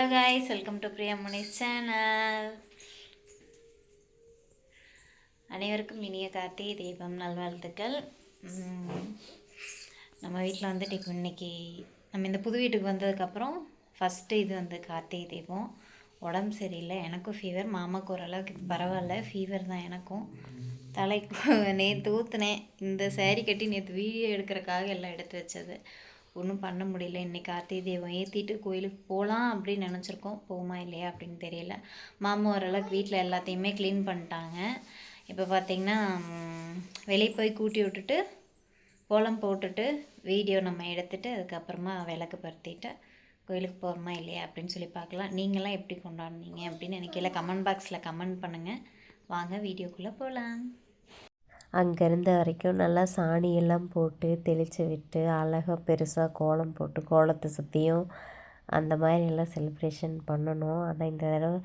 Hello guys welcome to Priyamani channel அனைவருக்கும் இனிய கார்த்திகை தீபம் நல்வாழ்த்துக்கள். நம்ம வீட்டில் வந்துட்டு இப்போ இன்னைக்கு நம்ம இந்த புது வீட்டுக்கு வந்ததுக்கப்புறம் ஃபஸ்ட்டு இது வந்து கார்த்திகை தீபம் உடம்பு சரியில்லை எனக்கும் ஃபீவர் மாமாவுக்கு ஓரளவுக்கு பரவாயில்ல ஃபீவர் தான் எனக்கும். தலைக்கு நேற்று ஊற்றுனேன் இந்த சேரீ கட்டி நேற்று வீடியோ எடுக்கிறக்காக எல்லாம் எடுத்து வச்சது. ஒன்றும் பண்ண முடியல. இன்னைக்கு கார்த்திகை தீபம் ஏற்றிட்டு கோயிலுக்கு போகலாம் அப்படின்னு நினச்சிருக்கோம். போமா இல்லையா அப்படின்னு தெரியல. மாமா ஓரளவுக்கு வீட்டில் எல்லாத்தையுமே க்ளீன் பண்ணிட்டாங்க. இப்போ பார்த்திங்கன்னா வெளியே போய் கூட்டி விட்டுட்டு கோலம் போட்டுட்டு வீடியோ நம்ம எடுத்துகிட்டு அதுக்கப்புறமா விளக்கு பருத்திட்டு கோயிலுக்கு போகிறோமா இல்லையா அப்படின்னு சொல்லி பார்க்கலாம். நீங்களாம் எப்படி கொண்டாடுனீங்க அப்படின்னு எனக்கு கீழே கமெண்ட் பாக்ஸில் கமெண்ட் பண்ணுங்கள் வாங்க வீடியோக்குள்ளே போகலாம் அங்கே இருந்த வரைக்கும் நல்லா சாணியெல்லாம் போட்டு தெளித்து விட்டு அழகாக பெருசாக கோலம் போட்டு கோலத்தை சுற்றியும் அந்த மாதிரி எல்லாம் செலிப்ரேஷன் பண்ணணும். ஆனால் இந்த தடவை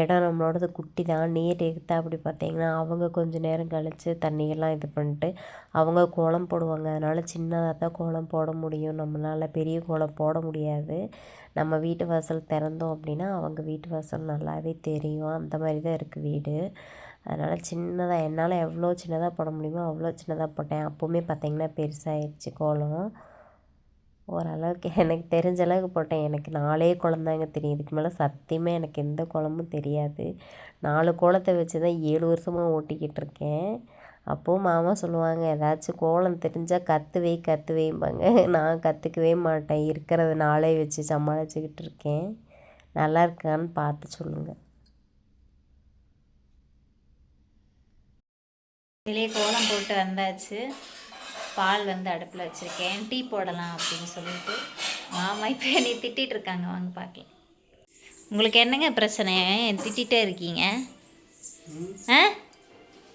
இடம் நம்மளோடது குட்டி தான். நீர் எடுத்தா அப்படி பார்த்தீங்கன்னா அவங்க கொஞ்ச நேரம் கழித்து தண்ணியெல்லாம் இது பண்ணிட்டு அவங்க கோலம் போடுவாங்க. அதனால் சின்னதாக தான் கோலம் போட முடியும். நம்மளால் பெரிய கோலம் போட முடியாது. நம்ம வீட்டு வாசல் திறந்தோம் அப்படின்னா அவங்க வீட்டு வாசல் நல்லாவே தெரியும். அந்த மாதிரி தான் இருக்குது வீடு. அதனால் சின்னதாக என்னால் எவ்வளோ சின்னதாக போட முடியுமோ அவ்வளோ சின்னதாக போட்டேன். அப்போவுமே பார்த்தீங்கன்னா பெருசாகிடுச்சு கோலம். ஓரளவுக்கு எனக்கு தெரிஞ்ச அளவுக்கு போட்டேன். எனக்கு நாலே கோலம் தாங்க தெரியும். இதுக்கு மேலே சத்தியமே எனக்கு எந்த கோலமும் தெரியாது. நாலு கோலத்தை வச்சு தான் ஏழு வருஷமாக ஓட்டிக்கிட்டு இருக்கேன். அப்போது மாமா சொல்லுவாங்க ஏதாச்சும் கோலம் தெரிஞ்சால் கற்று வை கற்று வைம்பாங்க நான் கற்றுக்கவே மாட்டேன். இருக்கிறத நாளே வச்சு சமாளிச்சுக்கிட்டு இருக்கேன். நல்லா இருக்கான்னு பார்த்து சொல்லுங்கள் வெளியே கோலம் போட்டு வந்தாச்சு. பால் வந்து அடுப்பில் வச்சுருக்கேன். டீ போடலாம் அப்படின்னு சொல்லிட்டு மாமா இப்போ என்னை திட்டிகிட்டு இருக்காங்க. வாங்க பார்க்கலாம். உங்களுக்கு என்னங்க பிரச்சனை? திட்டிகிட்டே இருக்கீங்க? ஆ?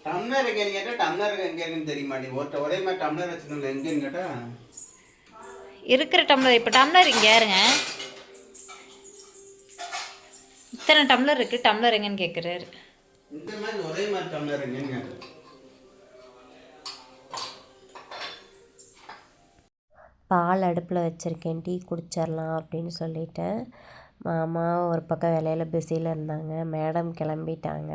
டம்ளர் எங்கேன்னு கேட்டால் டம்ளர் எங்கே இருக்குன்னு தெரிய மாட்டேங்குது ஒருத்த ஒரே மாதிரி டம்ளர் வச்சுக்கணும் எங்கேன்னு கேட்டால் இருக்கிற டம்ளர் இப்போ டம்ளர் இங்கே யாருங்க? இத்தனை டம்ளர் இருக்குது டம்ளர் எங்கன்னு கேட்குறாரு இந்த மாதிரி ஒரே மாதிரி டம்ளர் எங்கேன்னு கேட்டேன் பால் அடுப்பில் வச்சுருக்கேன். டீ குடிச்சிடலாம் அப்படின்னு சொல்லிட்டேன். மாமா ஒரு பக்கம் வேலையில் பிஸியில் இருந்தாங்க. மேடம் கிளம்பிட்டாங்க.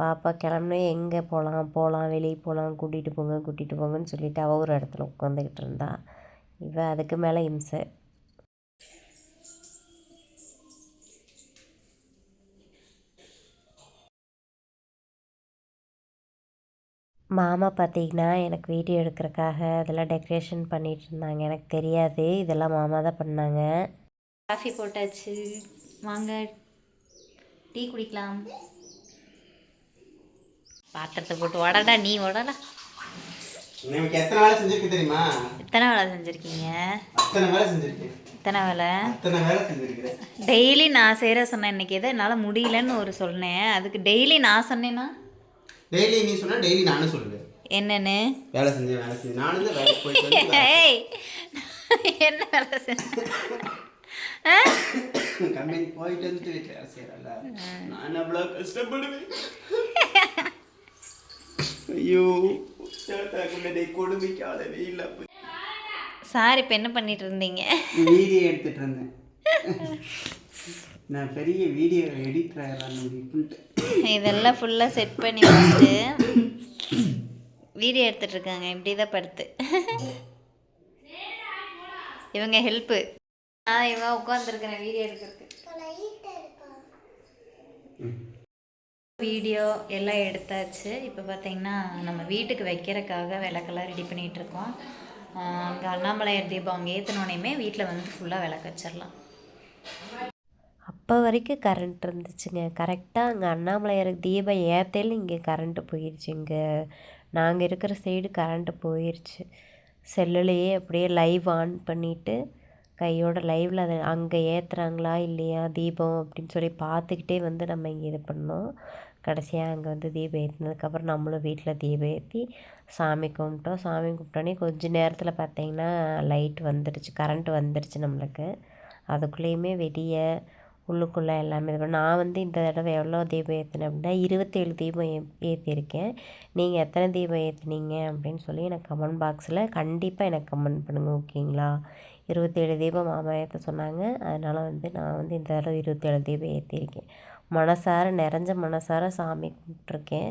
பாப்பா கிளம்புனா எங்கே போகலாம்? போகலாம் வெளியே போகலாம். கூட்டிகிட்டு போங்க கூட்டிகிட்டு போங்கன்னு சொல்லிவிட்டு அவள் ஒரு இடத்துல உட்காந்துக்கிட்டு இருந்தாள் இவள் அதுக்கு மேலே இம்சை. மாமா பார்த்தீங்கன்னா எனக்கு வீடியோ எடுக்கிறக்காக அதெல்லாம் டெக்கரேஷன் பண்ணிகிட்டு இருந்தாங்க. எனக்கு தெரியாது. இதெல்லாம் மாமா தான் பண்ணாங்க. காஃபி போட்டாச்சு. வாங்க. டீ குடிக்கலாம். பாத்திரத்தை போட்டு உடடா நீ உடடா நமக்கு எத்தனை வேலை செஞ்சிருக்கு தெரியுமா? எத்தனை வேலை செஞ்சுருக்கீங்க? அத்தனை வேலை செஞ்சிருக்கேன் எத்தனை வேலை? அத்தனை வேலை செஞ்சிருக்கிறேன் டெய்லி நான் செய்கிற சொன்னேன். இன்னைக்கு எதை என்னால் முடியலன்னு ஒரு சொன்னேன். அதுக்கு டெய்லி நான் சொன்னேன்னா டெய்லி நீ சொன்னா டெய்லி நானும் சொல்லுவேன். என்னன்னு? வேலை செஞ்சேன் வேலை செஞ்சேன் நானும் தான் வேலைக்கு போயிட்டு வந்து வேலை ஏய் என்ன வேலை செஞ்சேன் ஆ? கம்பெனி போயிட்டு வந்துட்டு வீட்டில் வேலை செய்யறல நான் அவ்வளோ கஷ்டப்படுவேன். ஐயோ தாத்தாக்குள்ளே கொடுமைக்கால வெயில் அப்போ சார் இப்போ என்ன பண்ணிட்டு இருந்தீங்க? வீடியோ எடுத்துட்டு இருந்தேன். நான் பெரிய வீடியோ எடிட்டர் ஆகிறான்னு அப்படின்ட்டு இதெல்லாம் ஃபுல்லாக செட் பண்ணி வச்சுட்டு வீடியோ எடுத்துட்ருக்காங்க இப்படி தான் படுத்து. இவங்க ஹெல்ப்பு நான் இவன் உட்காந்துருக்கிறேன் வீடியோ எடுக்கிறதுக்கு. வீடியோ எல்லாம் எடுத்தாச்சு. இப்போ பார்த்தீங்கன்னா நம்ம வீட்டுக்கு வைக்கிறதுக்காக விளக்கெல்லாம் ரெடி பண்ணிகிட்டு இருக்கோம். அங்கே அண்ணாமலையார் தீபம் அங்கே ஏற்றினோடனே வீட்டில் வந்து ஃபுல்லாக விளக்கு வச்சிடலாம். அப்போ வரைக்கும் கரண்ட் இருந்துச்சுங்க. கரெக்டாக அங்கே அண்ணாமலையாருக்கு தீபம் ஏற்றையில் இங்கே கரண்ட்டு போயிடுச்சு இங்கே நாங்கள் இருக்கிற சைடு கரண்ட்டு போயிடுச்சு செல்லுலேயே அப்படியே லைவ் ஆன் பண்ணிவிட்டு கையோட லைவில் அதை அங்கே ஏற்றுறாங்களா இல்லையா தீபம் அப்படின்னு சொல்லி பார்த்துக்கிட்டே வந்து நம்ம இங்கே இது பண்ணோம். கடைசியாக அங்கே வந்து தீபம் ஏற்றினதுக்கப்புறம் நம்மளும் வீட்டில் தீபம் ஏற்றி சாமி கும்பிட்டோம். சாமி கும்பிட்டோன்னே கொஞ்சம் நேரத்தில் பார்த்தீங்கன்னா லைட் வந்துடுச்சு கரண்ட் வந்துடுச்சு நம்மளுக்கு. அதுக்குள்ளேயுமே வெளியே உள்ளுக்குள்ளே எல்லாமே இது பண்ண- நான் வந்து இந்த தடவை எவ்வளோ தீபம் ஏற்றினேன் அப்படின்னா இருபத்தேழு தீபம் ஏ ஏற்றிருக்கேன் நீங்கள் எத்தனை தீபம் ஏற்றுனீங்க அப்படின்னு சொல்லி எனக்கு கமெண்ட் பாக்ஸில் கண்டிப்பாக எனக்கு கமெண்ட் பண்ணுங்கள் ஓகேங்களா? இருபத்தேழு தீபம் மாமா ஏற்ற சொன்னாங்க. அதனால் வந்து நான் வந்து இந்த தடவை இருபத்தேழு தீபம் ஏற்றிருக்கேன் மனசார நிறைஞ்ச மனசார சாமி கும்பிட்ருக்கேன்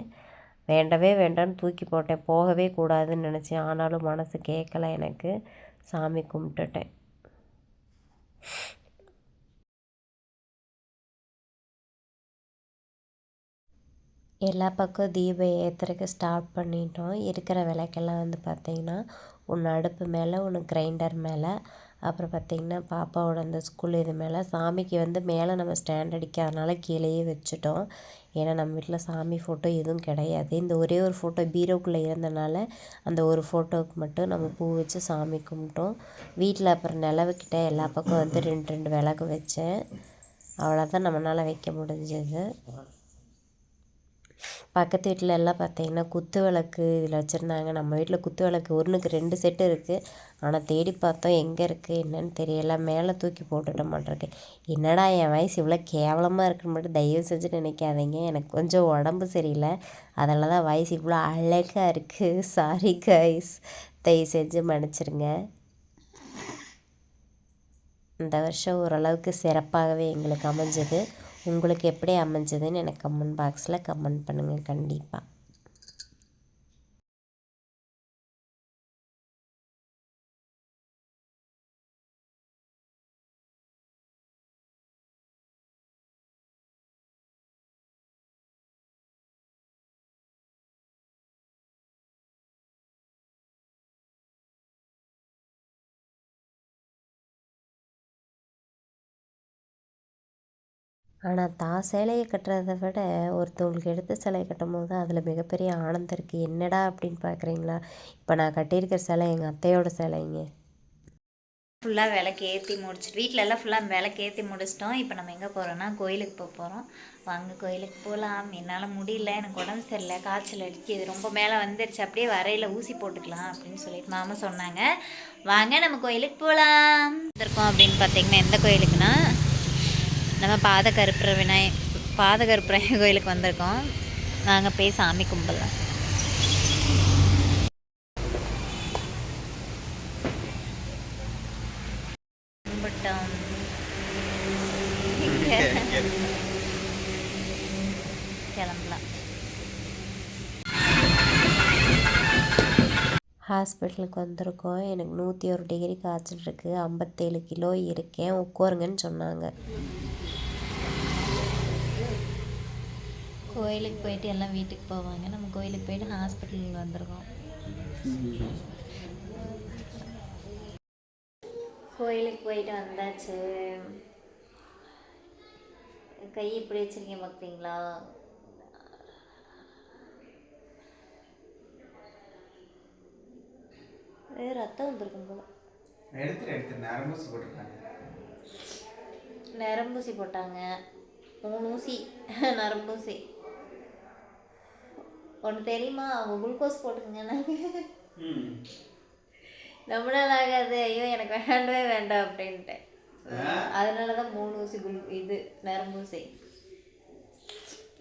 வேண்டவே வேண்டான்னு தூக்கி போட்டேன். போகவே கூடாதுன்னு நினச்சேன். ஆனாலும் மனசு கேட்கல எனக்கு. சாமி கும்பிட்டுட்டேன். எல்லா பக்கம் தீபம் ஏற்றுறதுக்கு ஸ்டார்ட் பண்ணிட்டோம். இருக்கிற விளக்கெல்லாம் வந்து பார்த்திங்கன்னா ஒன்று அடுப்பு மேலே ஒன்று கிரைண்டர் மேலே அப்புறம் பார்த்திங்கன்னா பாப்பாவோட அந்த ஸ்கூல் இது மேலே சாமிக்கு வந்து மேலே நம்ம ஸ்டாண்ட் அடிக்காதனால கீழேயே வச்சுட்டோம். ஏன்னா நம்ம வீட்டில் சாமி ஃபோட்டோ எதுவும் கிடையாது. இந்த ஒரே ஒரு ஃபோட்டோ பீரோக்குள்ளே இருந்தனால அந்த ஒரு ஃபோட்டோவுக்கு மட்டும் நம்ம பூ வச்சு சாமி கும்பிட்டோம். வீட்டில் அப்புறம் நிலவுக்கிட்ட எல்லா பக்கம் வந்து ரெண்டு ரெண்டு விளக்கு வச்சேன். அவ்வளோதான் நம்மளால் வைக்க முடிஞ்சது. பக்கத்து வீட்டில் எல்லாம் பார்த்தீங்கன்னா குத்து விளக்கு இதில் வச்சுருந்தாங்க. நம்ம வீட்டில் குத்து விளக்கு ஒன்றுக்கு ரெண்டு செட்டு இருக்குது ஆனால் தேடி பார்த்தோம் எங்கே இருக்குது என்னன்னு தெரியல. மேலே தூக்கி போட்டுட்ட மாட்டிருக்கு என்னடா என் வயசு இவ்வளோ கேவலமாக இருக்குன்னு மட்டும் தயவு செஞ்சு நினைக்காதீங்க. எனக்கு கொஞ்சம் உடம்பு சரியில்லை. அதில் தான் வயசு இவ்வளோ அழகாக இருக்குது சாரி கைஸ் தயவு செஞ்சு மன்னிச்சிருங்க. இந்த வருஷம் ஓரளவுக்கு சிறப்பாகவே எங்களுக்கு அமைஞ்சது. உங்களுக்கு எப்படி அமைஞ்சதுன்னு எனக்கு கமெண்ட் பாக்ஸில் கமெண்ட் பண்ணுங்கள் கண்டிப்பாக. ஆனால் தான் சேலையை கட்டுறதை விட ஒருத்தவங்களுக்கு எடுத்து சிலையை கட்டும்போது தான் அதில் மிகப்பெரிய ஆனந்தம் இருக்குது என்னடா அப்படின்னு பார்க்குறீங்களா இப்போ நான் கட்டியிருக்கிற சிலை எங்கள் அத்தையோட சிலைங்க. ஃபுல்லாக விளக்கு ஏற்றி முடிச்சுட்டு வீட்டில் எல்லாம் ஃபுல்லாக விளக்கு ஏற்றி முடிச்சிட்டோம். இப்போ நம்ம எங்கே போகிறோன்னா கோயிலுக்கு போக போகிறோம் வாங்க கோயிலுக்கு போகலாம் என்னால் முடியல எனக்கு உடம்பு சரியில்லை காய்ச்சல் அடிக்குது ரொம்ப மேலே வந்துருச்சு. அப்படியே வரையில் ஊசி போட்டுக்கலாம் அப்படின்னு சொல்லிட்டு மாமா சொன்னாங்க. வாங்க நம்ம கோயிலுக்கு போகலாம் வந்திருக்கோம் அப்படின்னு பார்த்தீங்கன்னா எந்த கோயிலுக்குன்னா நம்ம பாதகருப்புற விநாய பாதகருப்புற கோயிலுக்கு வந்திருக்கோம். நாங்கள் போய் சாமி கும்பிடலாம். கும்பிட்டோம். கிளம்பலாம். ஹாஸ்பிட்டலுக்கு வந்திருக்கோம். எனக்கு நூற்றி ஒரு டிகிரி காய்ச்சல் இருக்குது ஐம்பத்தேழு கிலோ இருக்கேன். உட்காருங்கன்னு சொன்னாங்க. கோயிலுக்கு போயிட்டு எல்லாம் வீட்டுக்கு போவாங்க. நம்ம கோயிலுக்கு போயிட்டு ஹாஸ்பிட்டலுக்கு வந்திருக்கோம் கோயிலுக்கு போயிட்டு வந்தாச்சு. கை இப்படி வச்சிருக்கீங்க பார்த்தீங்களா ஏ, ரத்தம் வந்திருக்கும் போல. நரம்பூசி போட்டிருக்காங்க. நரம்பூசி போட்டாங்க. மூணு ஊசி நரம்பூசி ஒன்று தெரியுமா? அவங்க குளுக்கோஸ் போட்டுக்கங்கன்னாங்க நம்மளால ஆகாது. ஐயோ எனக்கு வேண்டவே வேண்டாம் அப்படின்ட்டு. அதனால தான் மூணு ஊசி குள் இது நரம்பூசி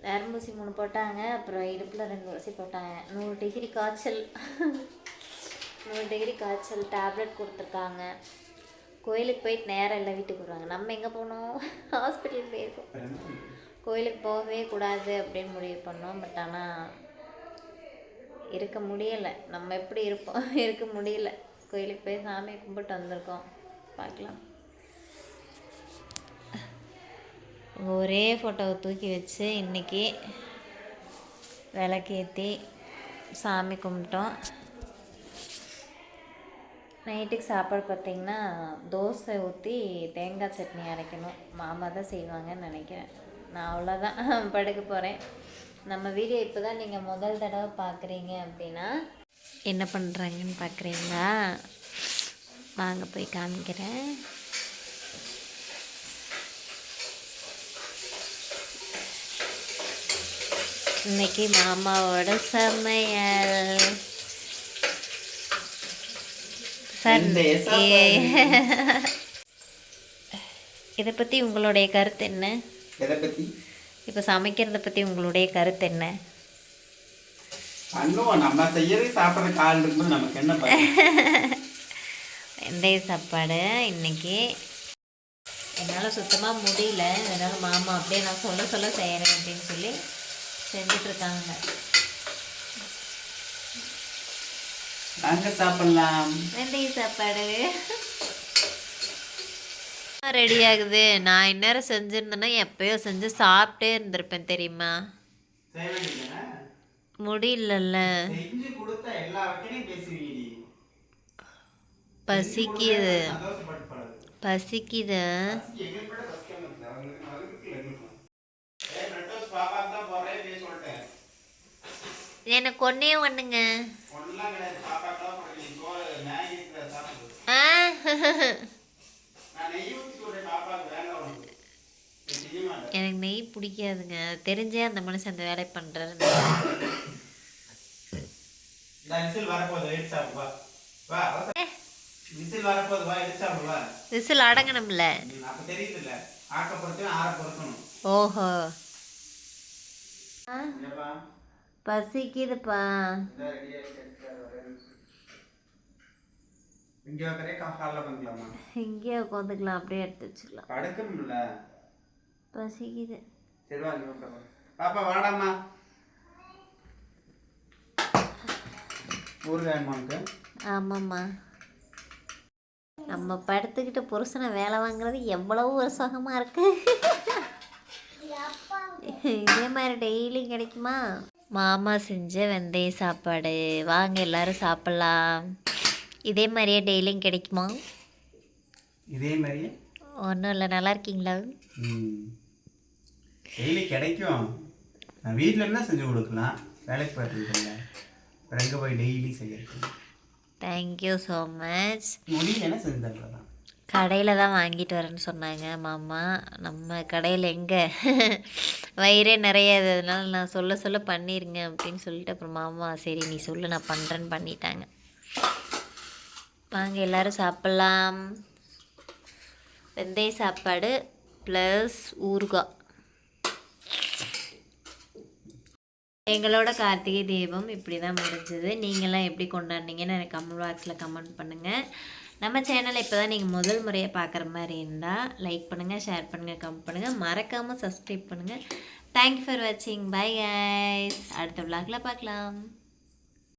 நரம்பூசி மூணு போட்டாங்க. அப்புறம் இடுப்பில் ரெண்டு ஊசி போட்டாங்க. நூறு டிகிரி காய்ச்சல். நூறு டிகிரி காய்ச்சல் டேப்லெட் கொடுத்துருக்காங்க. கோயிலுக்கு போயிட்டு நேரம் இல்லை வீட்டுக்கு வருவாங்க. நம்ம எங்கே போனோம் ஹாஸ்பிட்டலுக்கு போயிருக்கோம். கோயிலுக்கு போகவே கூடாது அப்படின்னு முடிவு பண்ணோம். பட் ஆனால் இருக்க முடியலை. நம்ம எப்படி இருப்போம்? இருக்க முடியல. கோயிலுக்கு போய் சாமியை கும்பிட்டு வந்திருக்கோம். பார்க்கலாம். ஒரே ஃபோட்டோவை தூக்கி வச்சு இன்றைக்கி விளக்கேற்றி சாமி கும்பிட்டோம். நைட்டுக்கு சாப்பாடு பார்த்தீங்கன்னா தோசை ஊற்றி தேங்காய் சட்னி அரைக்கணும். மாமா தான் செய்வாங்கன்னு நினைக்கிறேன். நான் அவ்வளோதான் படுக்க போகிறேன் நம்ம வீடியோ இப்போ தான் நீங்கள் முதல் தடவை பார்க்குறீங்க அப்படின்னா என்ன பண்ணுறாங்கன்னு பார்க்குறீங்களா வாங்க போய் காமிக்கிறேன். இன்னைக்கு மாமாவோட சமையல். சார். இதை பற்றி உங்களுடைய கருத்து என்ன? எதை பத்தி? இப்போ சமைக்கிறத பற்றி உங்களுடைய கருத்து என்ன? நம்ம செய்யறது சாப்பிட்ற கால் இருக்கும்போது நமக்கு என்ன? வெந்தய சாப்பாடு? இன்னைக்கு என்னால் சுத்தமாக முடியல. அதனால் மாமா அப்படியே நான் சொல்ல சொல்ல செய்கிறேன் அப்படின்னு சொல்லி செஞ்சிட்ருக்காங்க அங்க சாப்பிடலாம். வெந்தய சாப்பாடு. ரெடி ஆகுது. நான் இந்நேரம் செஞ்சுருந்தேன்னா எப்பயோ செஞ்சு சாப்பிட்டே இருந்திருப்பேன் தெரியுமா? முடியலல்ல. பசிக்குது. பசிக்குது? எங்களுக்கு கூட கஷ்டம் இல்லை. அவங்களுக்கு அவங்களுக்கு இல்லை, எங்களுக்கும். ஏய், நட்டோஸ் பாப்பாக்கு தான் போடுறேன், நீ சொல்லிட்டேன். எனக்கு ஒன்றே ஒன்றுங்க ஒண்ணுலாம் கிடையாது, பாப்பாக்கு தான் போடுறேன். நீ சோறு, மேகி இருக்கிறத சாப்பிடு. ஆ நான் நெய் ஊத்தி சொல்றேன், பாப்பாக்கு வேண்டாம் உனக்கு. நீ செய்ய மாட்டே. எனக்கு நெய் பிடிக்காதுங்க. தெரிஞ்சே அந்த மனுஷன் அந்த வேலை பண்ணுறாரு விசில் அடங்கணும்ல. ஓஹோ. பசிக்குதுப்பா. இங்க காலைல உட்காந்துக்கலாம் அப்படியே எடுத்து வச்சுக்கலாம் படுக்கணும்ல. பசிக்குது. சரி வா இங்க உட்காரு. பாப்பா வாடாம்மா. ஊறுகாயம்மா உனக்கு ஆமாம்மா. நம்ம படுத்துக்கிட்டு புருஷனை வேலை வாங்குறது எவ்வளவு ஒரு சுகமாக இருக்கு. இதே மாதிரி டெய்லி கிடைக்குமா? மாமா செஞ்ச வெந்தய சாப்பாடு. வாங்க எல்லாரும் சாப்பிட்லாம். இதே மாதிரியே டெய்லியும் கிடைக்குமா? இதே மாதிரியே. ஒன்றும் இல்லை நல்லா இருக்கீங்களா? டெய்லி கிடைக்கும். நான் வீட்டில் இருந்தால் செஞ்சு கொடுக்கலாம். வேலைக்கு போயிருக்கீங்கல்ல அப்புறம் எங்கே போய் டெய்லி செய்யறது. தேங்க்யூ ஸோ மச் முடியலன்னா செஞ்சு தரலாம் கடையில் தான் வாங்கிட்டு வரேன்னு சொன்னாங்க மாமா. நம்ம கடையில் எங்கே? வயிறே நிறையாது அதனால நான் சொல்ல சொல்ல பண்ணிருங்க அப்படின்னு சொல்லிட்டு அப்புறம் மாமா சரி நீ சொல்லு நான் பண்ணுறேன்னு பண்ணிட்டாங்க. வாங்க எல்லாரும் சாப்பிட்லாம். வெந்தய சாப்பாடு ப்ளஸ் ஊறுகாய். எங்களோட கார்த்திகை தீபம் இப்படி தான் முடிஞ்சது. நீங்களாம் எப்படி கொண்டாடினீங்கன்னு எனக்கு கமெண்ட் பாக்ஸில் கமெண்ட் பண்ணுங்கள் நம்ம சேனலை இப்போ தான் நீங்கள் முதல் முறையாக பார்க்குற மாதிரி இருந்தால் லைக் பண்ணுங்கள் ஷேர் பண்ணுங்கள் கமெண்ட் பண்ணுங்கள் மறக்காமல் சப்ஸ்கிரைப் பண்ணுங்கள் தேங்க்யூ ஃபார் வாட்சிங் பை கைஸ் அடுத்த விளாகில் பார்க்கலாம்